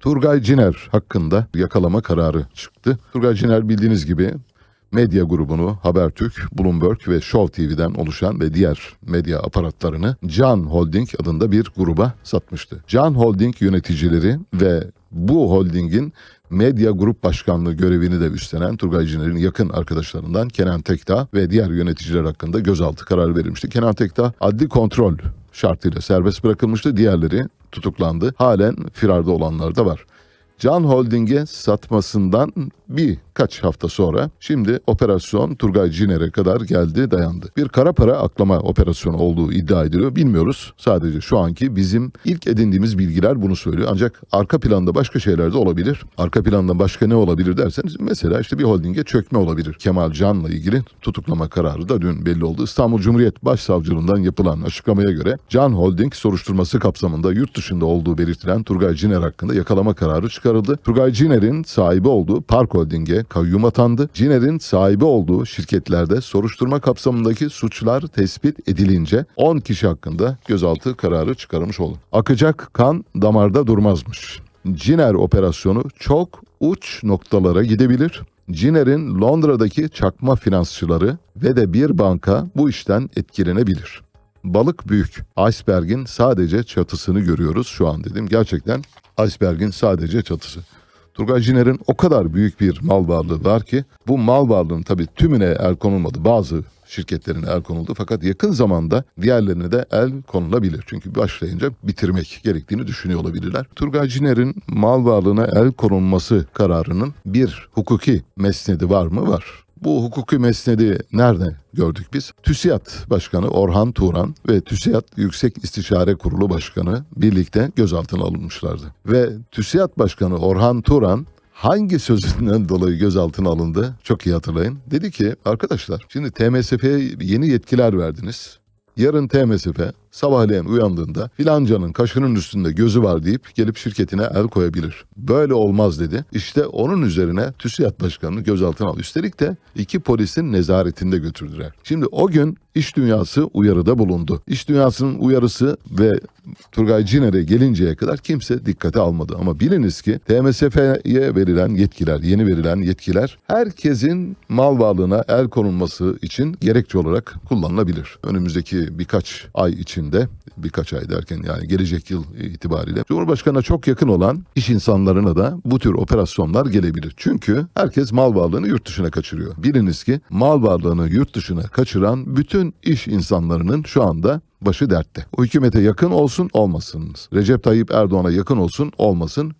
Turgay Ciner hakkında yakalama kararı çıktı. Turgay Ciner bildiğiniz gibi medya grubunu Habertürk, Bloomberg ve Show TV'den oluşan ve diğer medya aparatlarını Can Holding adında bir gruba satmıştı. Can Holding yöneticileri ve bu holdingin medya grup başkanlığı görevini de üstlenen Turgay Ciner'in yakın arkadaşlarından Kenan Tekdağ ve diğer yöneticiler hakkında gözaltı kararı verilmişti. Kenan Tekdağ adli kontrol şartıyla serbest bırakılmıştı. Diğerleri tutuklandı. Halen firarda olanlar da var. Can Holding'e satmasından birkaç hafta sonra şimdi operasyon Turgay Ciner'e kadar geldi dayandı. Bir kara para aklama operasyonu olduğu iddia ediliyor. Bilmiyoruz. Sadece şu anki bizim ilk edindiğimiz bilgiler bunu söylüyor. Ancak arka planda başka şeyler de olabilir. Arka planda başka ne olabilir derseniz mesela işte bir holdinge çökme olabilir. Kemal Can'la ilgili tutuklama kararı da dün belli oldu. İstanbul Cumhuriyet Başsavcılığından yapılan açıklamaya göre Can Holding soruşturması kapsamında yurt dışında olduğu belirtilen Turgay Ciner hakkında yakalama kararı çıkarıldı. Turgay Ciner'in sahibi olduğu Park Holding'e kayyum atandı. Ciner'in sahibi olduğu şirketlerde soruşturma kapsamındaki suçlar tespit edilince 10 kişi hakkında gözaltı kararı çıkarılmış oldu. Akacak kan damarda durmazmış. Ciner operasyonu çok uç noktalara gidebilir. Ciner'in Londra'daki çakma finansçıları ve de bir banka bu işten etkilenebilir. Balık büyük. Iceberg'in sadece çatısını görüyoruz şu an dedim. Gerçekten iceberg'in sadece çatısı. Turgay Ciner'in o kadar büyük bir mal varlığı var ki bu mal varlığının tabii tümüne el konulmadı. Bazı şirketlerine el konuldu fakat yakın zamanda diğerlerine de el konulabilir. Çünkü başlayınca bitirmek gerektiğini düşünüyor olabilirler. Turgay Ciner'in mal varlığına el konulması kararının bir hukuki mesnedi var mı? Var. Bu hukuki mesnedi nerede gördük biz? TÜSİAD Başkanı Orhan Turan ve TÜSİAD Yüksek İstişare Kurulu Başkanı birlikte gözaltına alınmışlardı. Ve TÜSİAD Başkanı Orhan Turan hangi sözünden dolayı gözaltına alındı? Çok iyi hatırlayın. Dedi ki arkadaşlar şimdi TMSF'ye yeni yetkiler verdiniz. Yarın TMSF sabahleyin uyandığında filancanın kaşının üstünde gözü var deyip gelip şirketine el koyabilir. Böyle olmaz dedi. İşte onun üzerine TÜSİAD Başkanı'nı gözaltına aldı. Üstelik de iki polisin nezaretinde götürdüler. Şimdi o gün iş dünyası uyarıda bulundu. İş dünyasının uyarısı ve Turgay Ciner'e gelinceye kadar kimse dikkate almadı. Ama biliniz ki TMSF'ye verilen yetkiler, yeni verilen yetkiler herkesin mal varlığına el konulması için gerekçe olarak kullanılabilir. Önümüzdeki birkaç ay içinde, birkaç ay derken yani gelecek yıl itibariyle Cumhurbaşkanı'na çok yakın olan iş insanlarına da bu tür operasyonlar gelebilir. Çünkü herkes mal varlığını yurt dışına kaçırıyor. Biliniz ki mal varlığını yurt dışına kaçıran bütün iş insanlarının şu anda başı dertte. O hükümete yakın olsun olmasınız. Recep Tayyip Erdoğan'a yakın olsun olmasın